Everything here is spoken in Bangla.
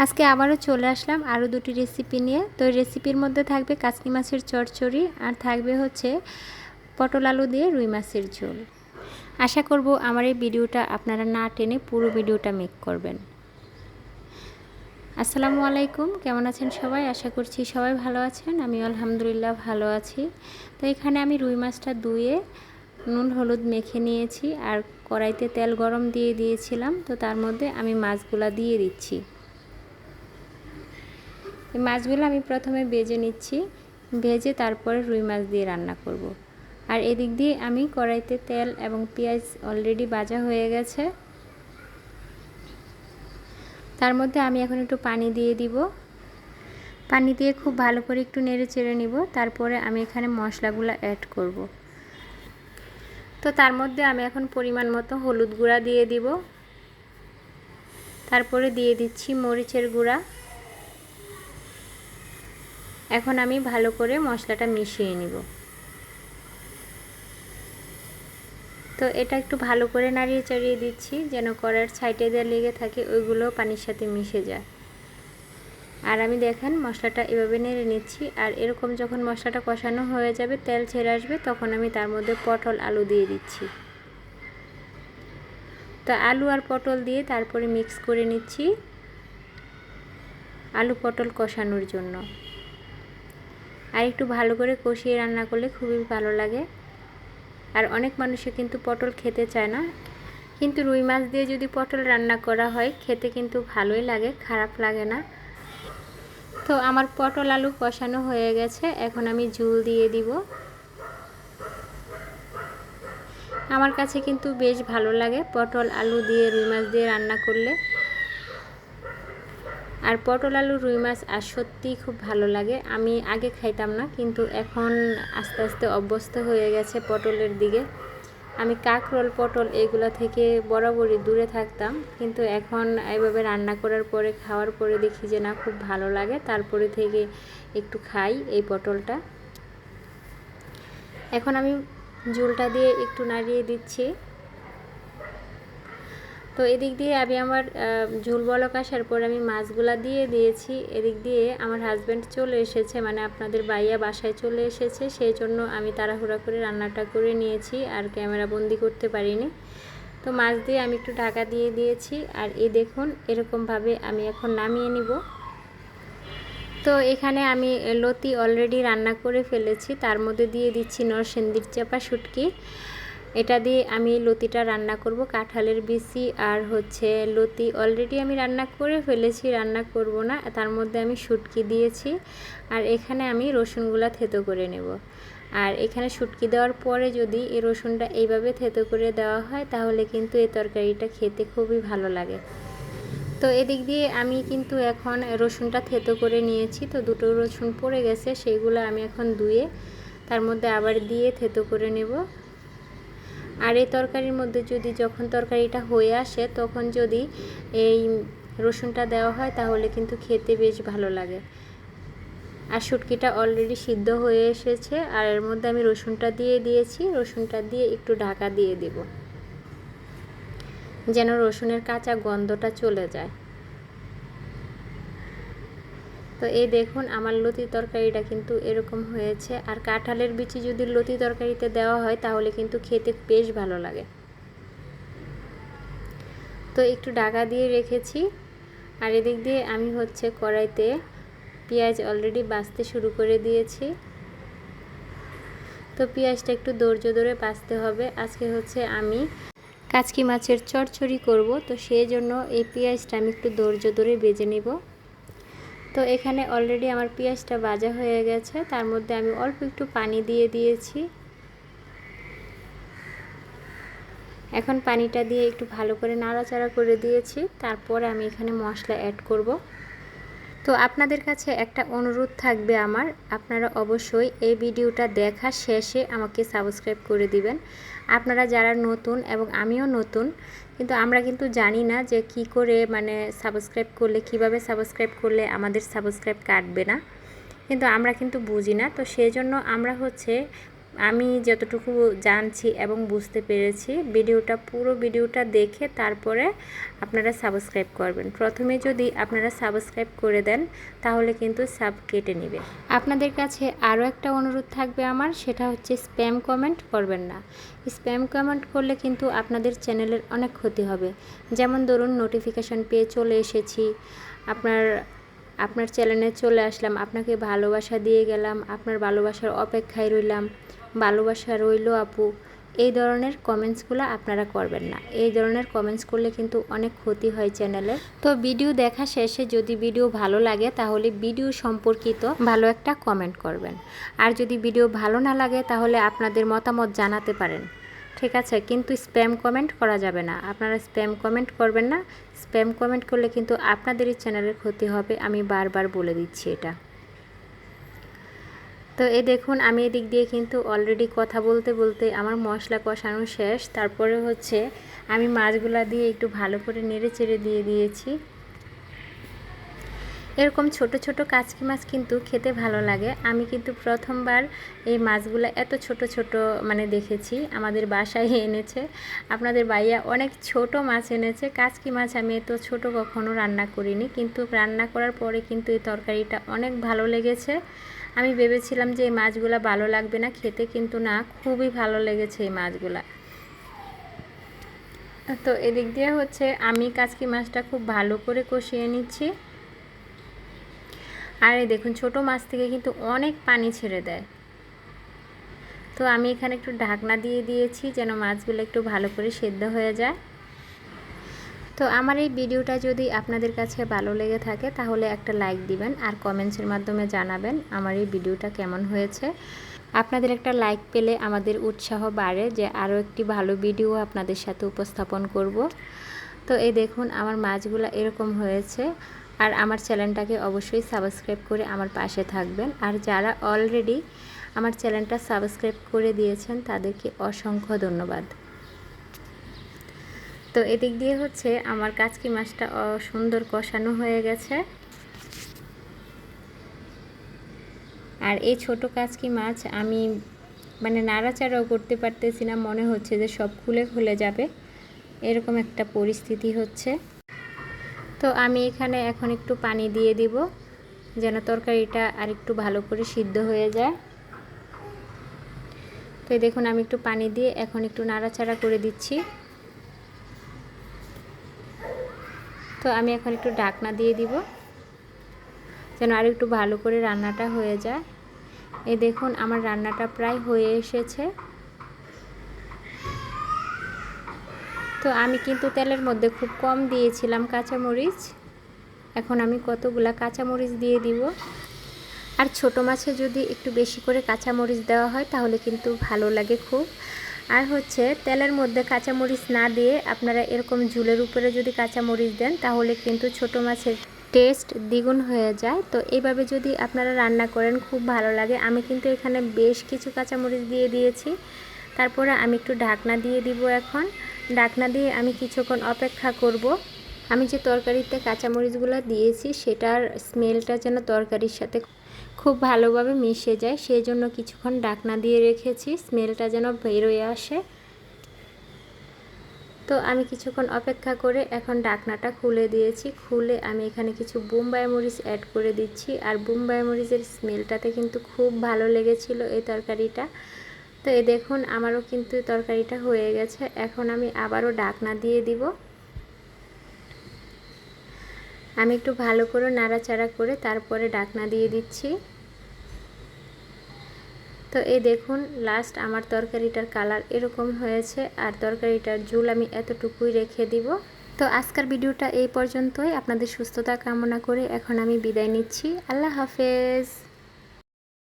আজকে আবারও চলে আসলাম আরও দুটি রেসিপি নিয়ে। তো রেসিপির মধ্যে থাকবে কাসকি মাছের চচ্চড়ি আর থাকবে হচ্ছে পটল আলু দিয়ে রুই মাছের ঝোল। আশা করব আমার এই ভিডিওটা আপনারা না টেনে পুরো ভিডিওটা মেক করবেন। আসসালামু আলাইকুম, কেমন আছেন সবাই? আশা করছি সবাই ভালো আছেন আমি আলহামদুলিল্লাহ ভালো আছি। তো এখানে আমি রুই মাছটা ধুয়ে নুন, হলুদ মেখে নিয়েছি আর কড়াইতে তেল গরম দিয়ে দিয়েছিলাম। তো তার মধ্যে আমি মাছগুলা দিয়ে দিচ্ছি। এই মাছগুলো আমি প্রথমে ভেজে নিচ্ছি। ভেজে তারপরে রুই মাছ দিয়ে রান্না করব। আর এদিক দিয়ে আমি কড়াইতে তেল এবং পেঁয়াজ অলরেডি বাজা হয়ে গেছে। তার মধ্যে আমি এখন একটু পানি দিয়ে দিব। পানি দিয়ে খুব ভালো করে একটু নেড়ে চেড়ে নিব। তারপরে আমি এখানে মশলাগুলো অ্যাড করব। তো তার মধ্যে আমি এখন পরিমাণ মতো হলুদ গুঁড়া দিয়ে দিব। তারপরে দিয়ে দিচ্ছি মরিচের গুঁড়া। এখন আমি ভালো করে মশলাটা মিশিয়ে নিব। তো এটা একটু ভালো করে নাড়িয়ে চাড়িয়ে দিচ্ছি, যেন কড়ার সাইডে দেওয়া লেগে থাকে ওইগুলো পানির সাথে মিশে যায়। আর আমি দেখেন মশলাটা এভাবে নেড়ে নিচ্ছি, আর এরকম যখন মশলাটা কষানো হয়ে যাবে, তেল ছেড়ে আসবে, তখন আমি তার মধ্যে পটল আলু দিয়ে দিচ্ছি। তো আলু আর পটল দিয়ে তারপরে মিক্স করে নিচ্ছি আলু পটল কষানোর জন্য। আর একটু ভালো করে কষিয়ে রান্না করলে খুবই ভালো লাগে। আর অনেক মানুষে কিন্তু পটল খেতে চায় না। কিন্তু রুই মাছ দিয়ে যদি পটল রান্না করা হয়, খেতে কিন্তু ভালোই লাগে, খারাপ লাগে না। তো আমার পটল আলু কষানো হয়ে গেছে, এখন আমি ঝুল দিয়ে দিব। আমার কাছে কিন্তু বেশ ভালো লাগে পটল, আলু দিয়ে, রুই মাছ দিয়ে রান্না করলে। আর পটল আলু, রুই মাছ, আর সত্যিই খুব ভালো লাগে। আমি আগে খাইতাম না, কিন্তু এখন আস্তে আস্তে অভ্যস্ত হয়ে গেছে পটলের দিকে। আমি কাকরোল, পটল এগুলো থেকে বরাবরই দূরে থাকতাম, কিন্তু এখন এইভাবে রান্না করার পরে, খাওয়ার পরে দেখি যে না, খুব ভালো লাগে। তারপরে থেকে একটু খাই এই পটলটা। এখন আমি ঝোলটা দিয়ে একটু নাড়িয়ে দিচ্ছি। তো এদিক দিয়ে আমি আমার ঝুল বলক আসার পর আমি মাছগুলা দিয়ে দিয়েছি। এদিক দিয়ে আমার হাজব্যান্ড চলে এসেছে মানে আপনাদের বাইয়া বাসায় চলে এসেছে। সেই জন্য আমি তাড়াহুড়া করে রান্নাটা করে নিয়েছি, আর ক্যামেরা বন্দি করতে পারিনি। তো মাছ দিয়ে আমি একটু ঢাকা দিয়ে দিয়েছি, আর এই দেখুন, এরকমভাবে আমি এখন নামিয়ে নিব। তো এখানে আমি লতি অলরেডি রান্না করে ফেলেছি, তার মধ্যে দিয়ে দিচ্ছি নরসিংদীর চাপা শুটকি। এটা দিয়ে আমি লতিটা রান্না করব, কাঁঠালের বিচি আর হচ্ছে লতি অলরেডি আমি রান্না করে ফেলেছি, রান্না করব না, তার মধ্যে আমি শুটকি দিয়েছি আর এখানে আমি রসুনগুলা থেতো করে নেব। আর এখানে শুটকি দেওয়ার পরে যদি এই রসুনটা এইভাবে থেতো করে দেওয়া হয়, তাহলে কিন্তু এই তরকারিটা খেতে খুবই ভালো লাগে। তো এদিক দিয়ে আমি কিন্তু এখন রসুনটা থেতো করে নিয়েছি, তো দুটো রসুন পড়ে গেছে, সেইগুলো আমি এখন ধুয়ে তার মধ্যে আবার দিয়ে থেতো করে নেব। আর এই তরকারির মধ্যে যদি যখন তরকারিটা হয়ে আসে, তখন যদি এই রসুনটা দেওয়া হয়, তাহলে কিন্তু খেতে বেশ ভালো লাগে। আর শুটকিটা অলরেডি সিদ্ধ হয়ে এসেছে, আর এর মধ্যে আমি রসুনটা দিয়ে দিয়েছি। রসুনটা দিয়ে একটু ঢাকা দিয়ে দেব, যেন রসুনের কাঁচা গন্ধটা চলে যায়। তো এই দেখুন, আমার লতি তরকারিটা কিন্তু এরকম হয়েছে। আর কাঁঠালের বিচি যদি লতি তরকারিতে দেওয়া হয়, তাহলে কিন্তু খেতে বেশ ভালো লাগে। তো একটু ডাকা দিয়ে রেখেছি। আর এদিক দিয়ে আমি হচ্ছে কড়াইতে পেঁয়াজ অলরেডি বাছতে শুরু করে দিয়েছি। তো পেঁয়াজটা একটু ধৈর্য ধরে বাছতে হবে। আজকে হচ্ছে আমি কাচকি মাছের চড়চড়ি করব। তো সেই জন্য এই পেঁয়াজটা আমি একটু ধৈর্য ধরে বেজে নেব। তো এখানে অলরেডি আমার পেঁয়াজটা ভাজা হয়ে গেছে। তার মধ্যে আমি অল্প একটু পানি দিয়ে দিয়েছি। এখন পানিটা দিয়ে একটু ভালো করে নাড়াচাড়া করে দিয়েছি। তারপরে আমি এখানে মশলা অ্যাড করব। তো আপনাদের কাছে একটা অনুরোধ থাকবে আমার। আপনারা অবশ্যই এই ভিডিওটা দেখা শেষে আমাকে সাবস্ক্রাইব করে দিবেন। আপনারা যারা নতুন এবং আমিও নতুন, কিন্তু আমরা কিন্তু জানি না যে কি করে মানে সাবস্ক্রাইব করলে, কীভাবে সাবস্ক্রাইব করলে আমাদের সাবস্ক্রাইব কাটবে না। কিন্তু আমরা কিন্তু বুঝি না। তো সেই জন্য আমরা হচ্ছে আমি যতটুকু জানছি এবং বুঝতে পেরেছি, ভিডিওটা, পুরো ভিডিওটা দেখে তারপরে আপনারা সাবস্ক্রাইব করবেন। প্রথমে যদি আপনারা সাবস্ক্রাইব করে দেন, তাহলে কিন্তু সাব কেটে নেবে। আপনাদের কাছে আরও একটা অনুরোধ থাকবে আমার, সেটা হচ্ছে স্প্যাম কমেন্ট করবেন না। স্প্যাম কমেন্ট করলে কিন্তু আপনাদের চ্যানেলের অনেক ক্ষতি হবে। যেমন ধরুন নোটিফিকেশান পেয়ে চলে এসেছি, আপনার আপনার চ্যানেলে চলে আসলাম, আপনাকে ভালোবাসা দিয়ে গেলাম, আপনার ভালোবাসার অপেক্ষায় রইলাম ভালোবাসা রইল আপু। এই ধরনের কমেন্টসগুলো আপনারা করবেন না। এই ধরনের কমেন্টস করলে কিন্তু অনেক ক্ষতি হয় চ্যানেলের তো ভিডিও দেখা শেষে যদি ভিডিও ভালো লাগে, তাহলে ভিডিও সম্পর্কিত ভালো একটা কমেন্ট করবেন। আর যদি ভিডিও ভালো না লাগে, তাহলে আপনাদের মতামত জানাতে পারেন। ঠিক আছে? কিন্তু স্প্যাম কমেন্ট করা যাবে না। আপনারা স্প্যাম কমেন্ট করবেন না। স্প্যাম কমেন্ট করলে কিন্তু আপনাদেরই চ্যানেলের ক্ষতি হবে। আমি বারবার বলে দিচ্ছি এটা। তো এ দেখুন, আমি এদিক দিয়ে কিন্তু অলরেডি কথা বলতে বলতে আমার মশলা কষানো শেষ। তারপরে হচ্ছে আমি মাছগুলা দিয়ে একটু ভালো করে নেড়ে চেড়ে দিয়ে দিয়েছি। এরকম ছোট ছোট কাচকি মাছ কিন্তু খেতে ভালো লাগে। আমি কিন্তু প্রথমবার এই মাছগুলো এত ছোট ছোট মানে দেখেছি। আমাদের বাসায় এনেছে। আপনাদের বাইয়া অনেক ছোট মাছ এনেছে। কাচকি মাছ আমি এত ছোট কখনো রান্না করিনি। কিন্তু রান্না করার পরে কিন্তু এই তরকারিটা অনেক ভালো লেগেছে। আমি ভেবেছিলাম যে এই মাছগুলো ভালো লাগবে না, খেতে কিন্তু না, খুবই ভালো লেগেছে এই মাছগুলা। তো এদিক দিয়ে হচ্ছে আমি কাজকি মাছটা খুব ভালো করে কষিয়ে নিচ্ছি। আর এই দেখুন, ছোট মাছ থেকে কিন্তু অনেক পানি ছেড়ে দেয়। তো আমি এখানে একটু ঢাকনা দিয়ে দিয়েছি যেন মাছগুলো একটু ভালো করে সেদ্ধ হয়ে যায়। তো আমার এই ভিডিওটা যদি আপনাদের কাছে ভালো লেগে থাকে, তাহলে একটা লাইক দিবেন আর কমেন্টসের মাধ্যমে জানাবেন আমার এই ভিডিওটা কেমন হয়েছে। আপনাদের একটা লাইক পেলে আমাদের উৎসাহ বাড়ে যে আরও একটি ভালো ভিডিও আপনাদের সাথে উপস্থাপন করব। তো এই দেখুন, আমার মাছগুলো এরকম হয়েছে। আর আমার চ্যানেলটাকে অবশ্যই সাবস্ক্রাইব করে আমার পাশে থাকবেন। আর যারা অলরেডি আমার চ্যানেলটা সাবস্ক্রাইব করে দিয়েছেন, তাদেরকে অসংখ্য ধন্যবাদ। তো এদিক দিয়ে হচ্ছে আমার কাচকি মাছটা সুন্দর কষানো হয়ে গেছে। আর এই ছোট কাচকি মাছ আমি মানে নাড়াচাড়াও করতে পারতেছি না, মনে হচ্ছে যে সব খুলে খুলে যাবে। এরকম একটা পরিস্থিতি হচ্ছে। তো আমি এখানে এখন একটু পানি দিয়ে দিব, যেন তরকারিটা আর একটু ভালো করে সিদ্ধ হয়ে যায়। তো দেখুন, আমি একটু পানি দিয়ে এখন একটু নাড়াচাড়া করে দিচ্ছি। তো আমি এখন একটু ডাকনা দিয়ে দিব, যেন আর একটু ভালো করে রান্নাটা হয়ে যায়। এই দেখুন, আমার রান্নাটা প্রায় হয়ে এসেছে। তো আমি কিন্তু তেলের মধ্যে খুব কম দিয়েছিলাম কাঁচামরিচ। এখন আমি কতগুলা কাঁচামরিচ দিয়ে দিব। আর ছোট মাছে যদি একটু বেশি করে কাঁচামরিচ দেওয়া হয়, তাহলে কিন্তু ভালো লাগে খুব। আর হচ্ছে তেলের মধ্যে কাঁচামরিচ না দিয়ে আপনারা এরকম ঝুলের উপরে যদি কাঁচামরিচ দেন, তাহলে কিন্তু ছোট মাছের টেস্ট দ্বিগুণ হয়ে যায়। তো এইভাবে যদি আপনারা রান্না করেন, খুব ভালো লাগে। আমি কিন্তু এখানে বেশ কিছু কাঁচামরিচ দিয়ে দিয়েছি। তারপরে আমি একটু ঢাকনা দিয়ে দিব এখন। ঢাকনা দিয়ে আমি কিছুক্ষণ অপেক্ষা করব। আমি যে তরকারিতে কাঁচামরিচগুলো দিয়েছি, সেটার স্মেলটা যেন তরকারির সাথে খুব ভালোভাবে মিশে যায়। সেই জন্য কিছুক্ষণ ডাকনা দিয়ে রেখেছি, স্মেলটা যেন বেরোয় আসে। তো আমি কিছুক্ষণ অপেক্ষা করে এখন ডাকনাটা খুলে দিয়েছি। খুলে আমি এখানে কিছু বুম্বাই মরিচ অ্যাড করে দিচ্ছি। আর বুম্বাই মরিচের স্মেলটাতে কিন্তু খুব ভালো লেগেছিল এই তরকারিটা। তো এই দেখুন, আমারও কিন্তু তরকারিটা হয়ে গেছে। এখন আমি আবারও ডাকনা দিয়ে দিব। আমি একটু ভালো করে নাড়াচাড়া করে তারপরে ডাকনা দিয়ে দিচ্ছি। তো এই দেখুন লাস্ট আমার তরকারিটার কালার এরকম হয়েছে আর তরকারিটার ঝুল আমি এতটুকুই রেখে দিব। তো আজকের ভিডিওটা এই পর্যন্তই। আপনাদের সুস্থতা কামনা করে এখন আমি বিদায় নিচ্ছি। আল্লাহ হাফেজ।